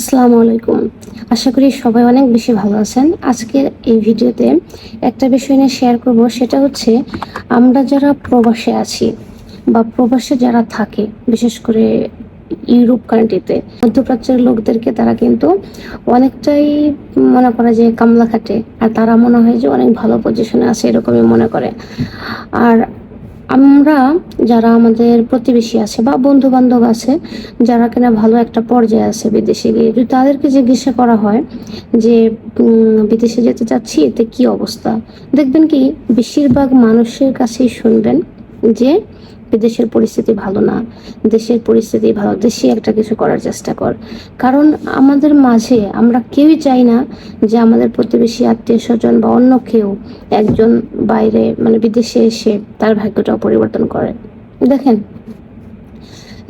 আসসালামু আলাইকুম। আশা করি সবাই অনেক বেশি ভালো আছেন। আজকের এই ভিডিওতে একটা বিষয় নিয়ে শেয়ার করব, সেটা হচ্ছে আমরা যারা প্রবাসে আছি বা প্রবাসে যারা থাকে, বিশেষ করে ইউরোপ কান্ট্রিতে মধ্যপ্রাচ্যের লোকদেরকে তারা কিন্তু অনেকটাই মনে করে যে কামলা খাটে আর তারা মনে হয় যে অনেক ভালো পজিশনে আছে এরকমই মনে করে। আর আমরা যারা আমাদের প্রতিবেশী আছে বা বন্ধু বান্ধব আছে, যারা কিনা ভালো একটা পর্যায়ে আছে বিদেশে গিয়ে, যদি তাদেরকে জিজ্ঞাসা করা হয় যে বিদেশে যেতে চাচ্ছি, এতে কি অবস্থা? দেখবেন কি, বেশিরভাগ মানুষের কাছেই শুনবেন যে বিদেশের পরিস্থিতি ভালো না, দেশের পরিস্থিতি ভালো, দেশে একটা কিছু করার চেষ্টা কর। কারণ আমাদের মাঝে আমরা কেউই চাই না যে আমাদের প্রতিবেশী আত্মীয় স্বজন বা অন্য কেউ একজন বাইরে মানে বিদেশে এসে তার ভাগ্যটাও পরিবর্তন করে। দেখেন,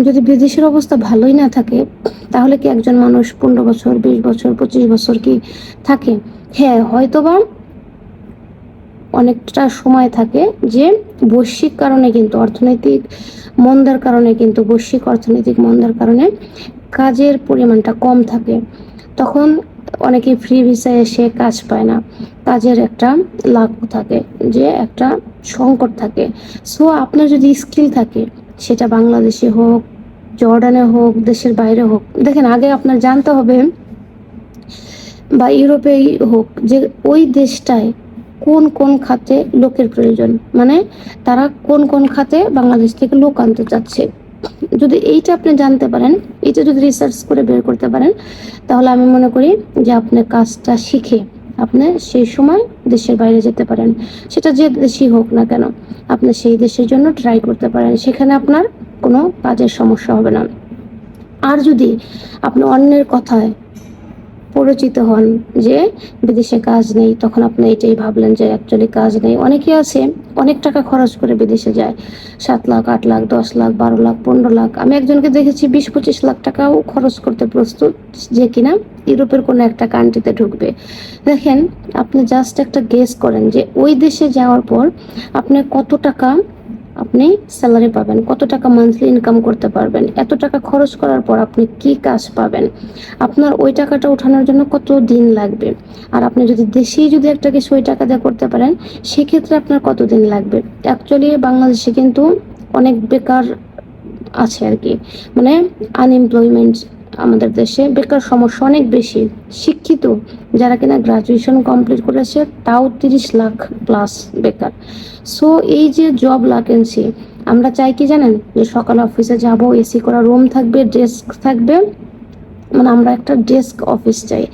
যদি বিদেশের অবস্থা ভালোই না থাকে, তাহলে কি একজন মানুষ পনেরো বছর, বিশ বছর, পঁচিশ বছর কি থাকে? হ্যাঁ হয়তোবা অনেকটা সময় থাকে যে বৈশ্বিক কারণে কিন্তু অর্থনৈতিক মন্দার কারণে কিন্তু বৈশ্বিক অর্থনৈতিক মন্দার কারণে কাজের পরিমাণটা কম থাকে। তখন অনেকে ফ্রি ভিসায় এসে কাজ পায় না। কাজের একটা লাভ থাকে, যে একটা সংকট থাকে। সো আপনার যদি স্কিল থাকে, সেটা বাংলাদেশে হোক, জর্ডানে হোক, দেশের বাইরে হোক, দেখেন আগে আপনার জানতে হবে, বা ইউরোপেই হোক, যে ওই দেশটায় কোন কোন খাতে লোকের প্রয়োজন? মানে তারা কোন কোন খাতে বাংলাদেশ থেকে লোক আনতে চাচ্ছে? যদি এইটা আপনি জানতে পারেন, এইটা যদি রিসার্চ করে বের করতে পারেন, তাহলে আমি মনে করি যে আপনি কাজটা শিখে আপনি সেই সময় দেশের বাইরে যেতে পারেন। সেটা যে দেশই হোক না কেন, আপনি সেই দেশের জন্য ট্রাই করতে পারেন। সেখানে আপনার কোনো কাজের সমস্যা হবে না। আর যদি আপনি অন্যের কথায় পরিচিত হন যে বিদেশে কাজ নেই, তখন আপনি এটাই ভাবলেন যে অ্যাকচুয়ালি কাজ নেই। অনেকে আছে, অনেক টাকা খরচ করে বিদেশে যায়। সাত লাখ, আট লাখ, দশ লাখ, বারো লাখ, পনেরো লাখ। আমি একজনকে দেখেছি, বিশ, পঁচিশ লাখ টাকাও খরচ করতে প্রস্তুত যে কিনা ইউরোপের কোনো একটা কান্ট্রিতে ঢুকবে। দেখেন, আপনি জাস্ট একটা গেস করেন যে ওই দেশে যাওয়ার পর আপনি কত টাকা আপনি স্যালারি পাবেন, কত টাকা মান্থলি ইনকাম করতে পারবেন, এত টাকা খরচ করার পর আপনি কি কাজ পাবেন, আপনার ওই টাকাটা ওঠানোর জন্য কত দিন লাগবে, আর আপনি যদি দেশেই যদি একটা কিছু ওই টাকা দিয়ে করতে পারেন, সেক্ষেত্রে আপনার কত দিন লাগবে? অ্যাকচুয়ালি বাংলাদেশে কিন্তু অনেক বেকার আছে আর কি মানে আনএমপ্লয়মেন্ট আমাদের দেশে বেকার সমস্যা অনেক বেশি। শিক্ষিত, যারা কিনা গ্রাজুয়েশন কমপ্লিট করেছে, তাও তিরিশ লাখ প্লাস বেকার। সো এই যে জব ভ্যাকেন্সি আমরা চাই কি জানেন? যে সকালে অফিসে যাব এসি করা রুম থাকবে ডেস্ক থাকবে মানে আমরা একটা ডেস্ক অফিস চাই।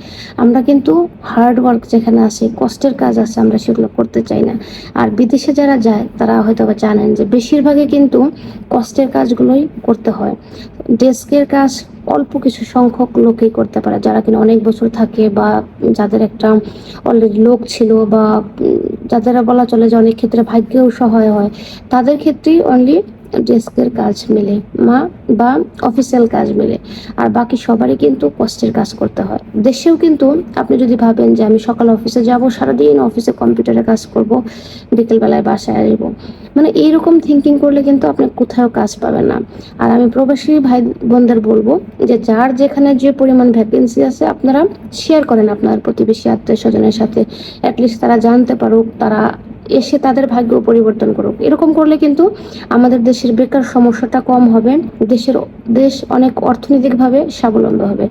আমরা কিন্তু হার্ড ওয়ার্ক যেখানে আছে, কষ্টের কাজ আছে, আমরা সেগুলো করতে চাই না। আর বিদেশে যারা যায়, তারা হয়তো বা জানেন যে বেশিরভাগই কিন্তু কষ্টের কাজগুলোই করতে হয়। ডেস্কের কাজ অল্প কিছু সংখ্যক লোকেই করতে পারে, যারা কিনা অনেক বছর থাকে বা যাদের একটা অলরেডি লোক ছিল বা যাদের বলা চলে যে অনেক ক্ষেত্রে ভাগ্যেও সহায় হয়, তাদের ক্ষেত্রেই অনলি ডেস্কের কাজ মেলে, মা বা অফিসিয়াল কাজ মেলে, আর বাকি সবারই কিন্তু কষ্টের কাজ করতে হয়। দেশেও কিন্তু আপনি যদি ভাবেন যে আমি সকালে অফিসে যাব, সারাদিন অফিসে কম্পিউটারে কাজ করব, বিকেলবেলায় বাসায় আসব মানে এইরকম থিঙ্কিং করলে কিন্তু আপনি কোথাও কাজ পাবেন না। আর আমি প্রবাসী ভাই বোনদের বলব যে যার যেখানে যে পরিমাণ ভ্যাকেন্সি আছে, আপনারা শেয়ার করেন আপনার প্রতিবেশী আত্মীয় স্বজনের সাথে। অ্যাটলিস্ট তারা জানতে পারুক, তারা এসে তাদের ভাগ্য পরিবর্তন করুক। এরকম করলে কিন্তু আমাদের দেশের বেকার সমস্যাটা কম হবে। দেশের দেশ অনেক অর্থনৈতিকভাবে স্বাবলম্বী হবে।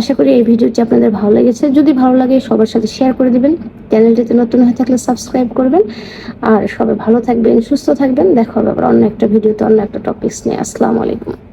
আশা করি এই ভিডিওটি আপনাদের ভালো লেগেছে। যদি ভালো লাগে সবার সাথে শেয়ার করে দিবেন। চ্যানেলটিতে নতুন হয়ে থাকলে সাবস্ক্রাইব করবেন। আর সবাই ভালো থাকবেন, সুস্থ থাকবেন। দেখা হবে আবার অন্য একটা ভিডিওতে অন্য একটা টপিকস নিয়ে। আসসালামু আলাইকুম।